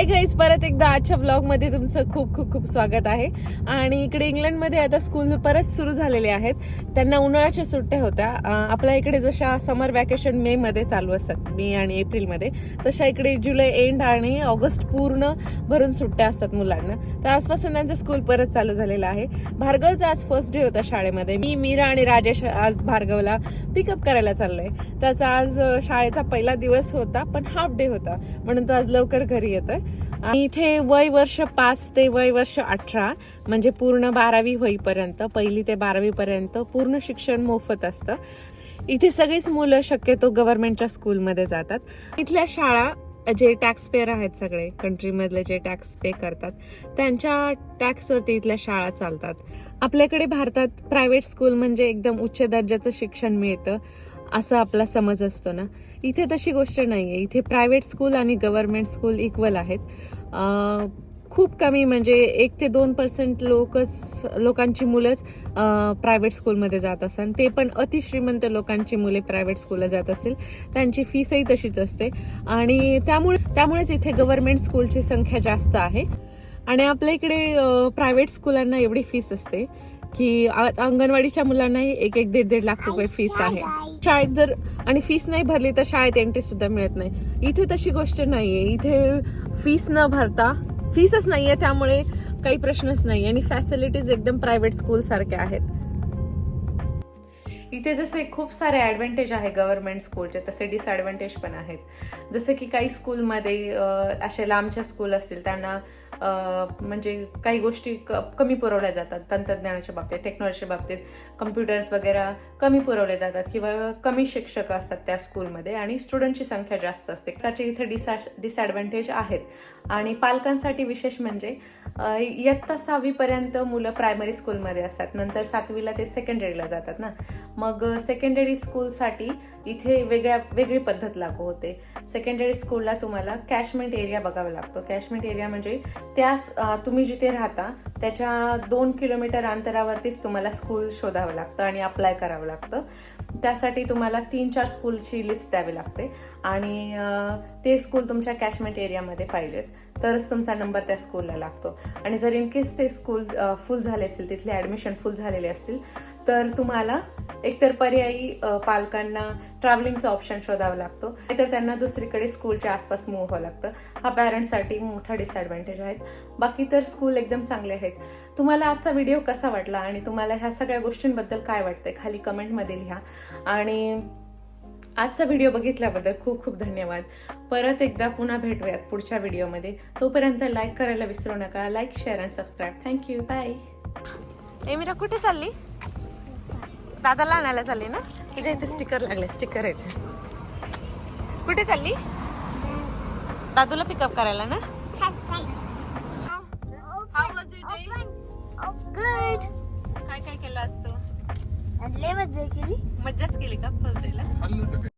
Hi guys परत एकदा आजच्या ब्लॉगमध्ये तुमचं खूप खूप खूप स्वागत आहे. आणि इकडे इंग्लंडमध्ये आता स्कूल परत सुरू झालेले आहेत. त्यांना उन्हाळ्याच्या सुट्ट्या होत्या. आपल्या इकडे जशा समर वॅकेशन मे मध्ये चालू असतात मे आणि एप्रिलमध्ये तशा इकडे जुलै एंड आणि ऑगस्ट पूर्ण भरून सुट्ट्या असतात मुलांना. तर आजपासून त्यांचं स्कूल परत चालू झालेलं आहे. भार्गवचा आज फर्स्ट डे होता शाळेमध्ये. मी मीरा आणि राजेश आज भार्गवला पिकअप करायला चाललोय. त्याचा आज शाळेचा पहिला दिवस होता पण हाफ डे होता. म्हणून तो आज लवकर घरी येतोय. आणि इथे वय वर्ष पाच ते वय वर्ष अठरा म्हणजे पूर्ण बारावी होईपर्यंत पहिली ते बारावी पर्यंत पूर्ण शिक्षण मोफत असतं. इथे सगळीच मुलं शक्यतो गव्हर्नमेंटच्या स्कूलमध्ये जातात. इथल्या शाळा जे टॅक्स पेअर आहेत सगळे कंट्रीमधले जे टॅक्स पे करतात त्यांच्या टॅक्सवरती इथल्या शाळा चालतात. आपल्याकडे भारतात प्रायव्हेट स्कूल म्हणजे एकदम उच्च दर्जाचं शिक्षण मिळतं. असं आपला समज असतो ना. इथे तशी गोष्ट नाही आहे इथे प्रायव्हेट स्कूल आणि गव्हर्मेंट स्कूल इक्वल आहेत. खूप कमी म्हणजे एक ते दोन पर्सेंट लोकच लोकांची मुलंच प्रायव्हेट स्कूलमध्ये जात असतात ते पण अतिश्रीमंत लोकांची मुले प्रायव्हेट स्कूलला जात असतील त्यांची फीसही तशीच असते. आणि त्यामुळे त्यामुळेच इथे गव्हर्मेंट स्कूलची संख्या जास्त आहे. आणि आपल्या इकडे प्रायव्हेट स्कूलांना एवढी फीस असते. की अंगणवाडीच्या मुलांनाही एक एक दीड दीड लाख रुपये फीस आहे. शाळेत जर आणि फीस नाही भरली तर शाळेत एंट्री सुद्धा मिळत नाही. इथे तशी गोष्ट नाहीये. इथे फीस न भरता फीसच नाहीये त्यामुळे काही प्रश्नच नाही आणि फॅसिलिटीज एकदम प्रायव्हेट स्कूल सारख्या आहेत. इथे जसे खूप सारे ॲडव्हान्टेज आहे गव्हर्नमेंट स्कूलचे तसे डिसॲडव्हान्टेज पण आहेत. जसे की काही स्कूलमध्ये अं, असे लांबच्या स्कूल असतील त्यांना म्हणजे काही गोष्टी क- कमी पुरवल्या जातात तंत्रज्ञानाच्या बाबतीत टेक्नॉलॉजीच्या बाबतीत. कम्प्युटर्स वगैरे कमी पुरवले जातात किंवा कमी शिक्षक असतात त्या स्कूलमध्ये आणि स्टुडंटची संख्या जास्त असते. त्याचे इथे डिसॅ डिसॲडव्हान्टेज आहेत. आणि पालकांसाठी विशेष म्हणजे इयत्ता सहावीपर्यंत मुलं प्रायमरी स्कूलमध्ये असतात. नंतर सातवीला ते सेकंडरीला जातात ना. मग सेकंडरी स्कूलसाठी इथे वेगळ्या वेगळी पद्धत लागू होते. सेकंडरी स्कूलला तुम्हाला कॅशमेंट एरिया बघावा लागतो. कॅशमेंट एरिया म्हणजे त्यास तुम्ही जिथे राहता त्याच्या दोन किलोमीटर अंतरावरतीच तुम्हाला स्कूल शोधावं लागतं आणि अप्लाय करावं लागतं. त्यासाठी तुम्हाला तीन चार स्कूलची लिस्ट द्यावी लागते. आणि ते स्कूल तुमच्या कॅशमेंट एरियामध्ये पाहिजेत. तरच तुमचा नंबर त्या स्कूलला लागतो. आणि जर इन केस ते स्कूल फुल झाले असतील तिथले ॲडमिशन फुल झालेले असतील तर तुम्हाला एकतर पर्यायी पालकांना ट्रॅव्हलिंगचा ऑप्शन शोधावा लागतो. नाहीतर त्यांना दुसरीकडे स्कूलच्या आसपास मूव्ह व्हावं लागतं. हा पॅरेंट्ससाठी मोठा डिसॲडव्हान्टेज आहेत बाकी तर स्कूल एकदम चांगले आहेत. तुम्हाला आजचा व्हिडिओ कसा वाटला आणि तुम्हाला ह्या सगळ्या गोष्टींबद्दल काय वाटतंय? खाली कमेंटमध्ये लिहा. आणि आजचा व्हिडिओ बघितल्याबद्दल खूप खूप धन्यवाद. परत एकदा पुन्हा भेटूयात पुढच्या व्हिडिओमध्ये तोपर्यंत लाईक करायला विसरू नका. Like share and subscribe thank you bye Emira कुठे चालली? दादाला आणायला चालली ना? तुझ्या इथे स्टिकर लागले स्टिकर आहेत. कुठे चालली? दादूला पिकअप करायला ना? गुड काय काय केलं असतं लय मजा केली. मज्जाच केली का फर्स्ट डेला खाल्लं होतं